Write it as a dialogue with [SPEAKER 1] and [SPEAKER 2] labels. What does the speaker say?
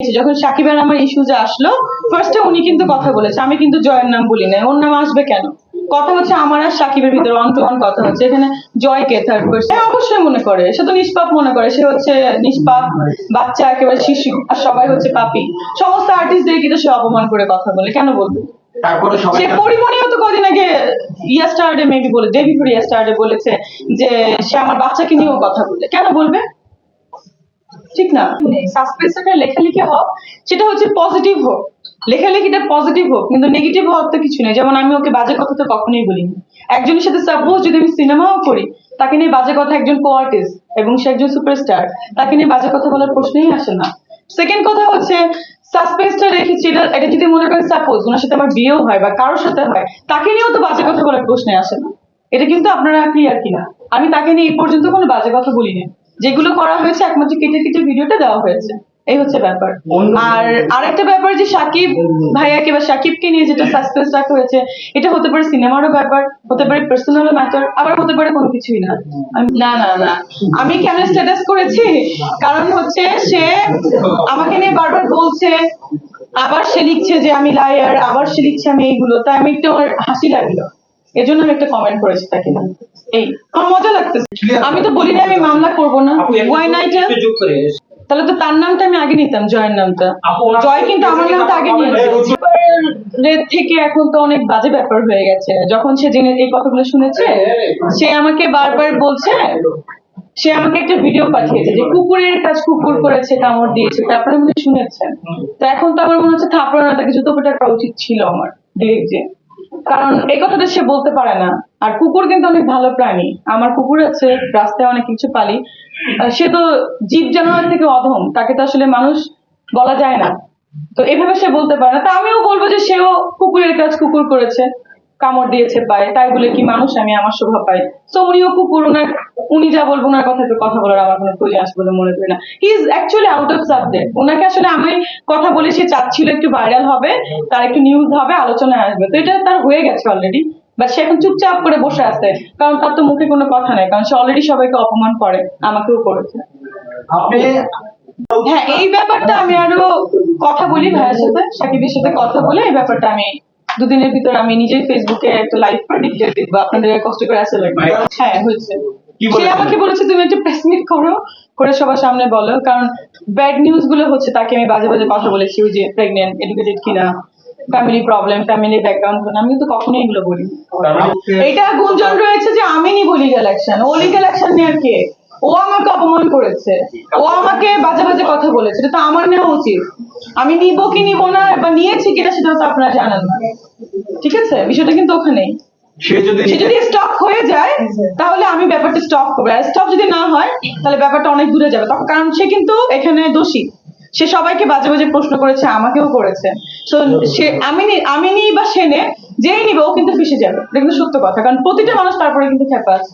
[SPEAKER 1] যখন সাকিব আর আমার ইস্যুজে আসলো ফার্স্টে উনি কিন্তু কথা বলেছে। আমি কিন্তু জয়ের নাম বলি না ওর নাম আসবে কেন? কথা হচ্ছে আমার আর সাকিবের ভিতরে অন টু অন কথা হচ্ছে। এখানে জয়কে থার্ড পার্সন অবশ্যই মনে করে। সে তো নিষ্পাপ মনে করে। সে হচ্ছে নিষ্পাপ বাচ্চা একেবারে শিশু আর সবাই হচ্ছে পাপি। সমস্ত আর্টিস্টদের কিন্তু সে অপমান করে কথা বলে। কেন বলবে? সে পরিমণিও তো কদিন আগে ইয়াস্টারডে মেবি বলে ডে বিফোর ইয়াস্টারডে বলেছে যে সে আমার বাচ্চাকে নিয়েও কথা বলে কেন বলবে? ঠিক না? সাসপেন্সটা লেখালেখি হোক, সেটা হচ্ছে পজিটিভ হোক। লেখালেখিটা পজিটিভ হোক, কিন্তু নেগেটিভ হওয়ার তো কিছু নেই। যেমন আমি ওকে বাজে কথা তো কখনোই বলিনি। একজনের সাথে সাপোজ যদি আমি সিনেমাও করি, তাকে নিয়ে বাজে কথা একজন কো আর্টিস্ট এবং সে একজন সুপারস্টার তাকে নিয়ে বাজে কথা বলার প্রশ্নই আসে না। সেকেন্ড কথা হচ্ছে সাসপেন্সটা রেখেছি, এটা এটা যদি মনে করেন সাপোজ ওনার সাথে আমার বিয়েও হয় বা কারোর সাথে হয়, তাকে নিয়েও তো বাজে কথা বলার প্রশ্নে আসে না। এটা কিন্তু আপনারা ক্লিয়ার কিনা? আমি তাকে নিয়ে এই পর্যন্ত কোনো বাজে কথা বলি বলিনি। যেগুলো করা হয়েছে একমাত্র কেটে কেটে ভিডিওটা দেওয়া হয়েছে। এই হচ্ছে ব্যাপার। আর আরেকটা ব্যাপার যে সাকিব ভাইয়াকে বা সাকিবকে নিয়ে যেটা সাসপেন্স রাখা হয়েছে এটা হতে পারে সিনেমারও ব্যাপার হতে পারে পার্সোনাল ম্যাটার আবার হতে পারে কোনো কিছুই না। না না না আমি কেন স্ট্যাটাস করেছি? কারণ হচ্ছে সে আমাকে নিয়ে বারবার বলছে আবার সে লিখছে যে আমি লায়ার আবার সে লিখছে আমি এইগুলো। তাই আমি একটু আমার হাসি লাগল। এজন্য আমি একটা কমেন্ট করেছি তাকে নিয়ে। এই আমার মজা লাগতেছে। আমি তো বলি না আমি মামলা করব না। ওয়াই নাইটা তাহলে তো তার নামটা আমি আগে নিতাম জয়ের নামটা। জয় কিন্তু আমার নামটা আগে নিয়েছে। রেড থেকে এখন তো অনেক বাজে ব্যাপার হয়ে গেছে। যখন সে জেনে এই কথাগুলো শুনেছে সে আমাকে বারবার বলছে সে আমাকে একটা ভিডিও পাঠিয়েছে যে কুকুরের কাজ কুকুর করেছে কামড় দিয়েছে তারপরে হয় শুনেছেন। তো এখন তো আমার মনে হচ্ছে থাপড়া না তাকে জুতো পেটা করা উচিত ছিল আমার। ডিরেক্ট যে। কারণ এই কথাটা সে বলতে পারে না। আর কুকুর কিন্তু অনেক ভালো প্রাণী। আমার কুকুর আছে, রাস্তায় অনেক কিছু পালি। সে তো জীব জানোয়ার থেকে অধম। তাকে তো আসলে মানুষ বলা যায় না। তো এভাবে সে বলতে পারে না। তা আমিও বলব যে সেও কুকুরের কাজ কুকুর করেছে। কামড় দিয়েছে পায়ে। তাই বলে কি মানুষ আমি আমার শোভা পাই। তো উনিও কুকুর ওনার উনি যা বলব ওনার কথা তো কথা বলার আমার কোনো প্রয়োজন আসবে বলে মনে করি না। He is actually out of subject ওনাকে আসলে আমি কথা বলে সে চাচ্ছিল একটু ভাইরাল হবে তার একটু নিউজ হবে আলোচনায় আসবে। তো এটা তার হয়ে গেছে অলরেডি বাট সে এখন চুপচাপ করে বসে আছে কারণ তার তো মুখে কোনো কথা নাই কারণ সে অলরেডি সবাইকে অপমান করে আমাকেও করেছে।
[SPEAKER 2] আপনি
[SPEAKER 1] হ্যাঁ এই ব্যাপারটা আমি আরও কথা বলি ভাইয়ের সাথে সাকিবের সাথে কথা বলে এই ব্যাপারটা আমি দুদিনের ভিতর আমি নিজেই ফেসবুকে একটা লাইভ করে ডিক্লেয়ার দিব। আপনাদের কষ্ট করে আসে লাগবে। হ্যাঁ হয়েছে। সে আমাকে বলেছে তুমি একটা প্রেস মিট করো করে সবার সামনে বলো। কারণ ব্যাড নিউজগুলো হচ্ছে তাকে আমি বাজে বাজে কথা বলেছি ওই যে প্রেগনেন্ট এডুকেটেড কিনা ফ্যামিলি প্রবলেম ফ্যামিলি ব্যাকগ্রাউন্ড আমি তো কখনোই এগুলো বলি এটা গুঞ্জন রয়েছে যে আমি নিব লিগাল অ্যাকশন ও লিগাল অ্যাকশন নেওয়ার কে? ও আমাকে অপমান করেছে। ও আমাকে বাজে বাজে কথা বলেছে এটা তো আমার নেওয়া উচিত। আমি নিব কি নিব না বা নিয়েছি কিনা সেটা তো আপনারা জানেন না। ঠিক আছে? বিষয়টা কিন্তু ওখানেই
[SPEAKER 2] সে যদি
[SPEAKER 1] সে যদি স্টপ হয়ে যায় তাহলে আমি ব্যাপারটা স্টপ করব। আর স্টপ যদি না হয় তাহলে ব্যাপারটা অনেক দূরে যাবে। তখন কারণ সে কিন্তু এখানে দোষী। সে সবাইকে বাজে বাজে প্রশ্ন করেছে আমাকেও করেছে। তো সে আমি নি- আমি নিই বা সে নে যেই নিবে ও কিন্তু ফেসে যাবে। এটা কিন্তু সত্য কথা। কারণ প্রতিটা মানুষ তারপরে কিন্তু খেপা আছে।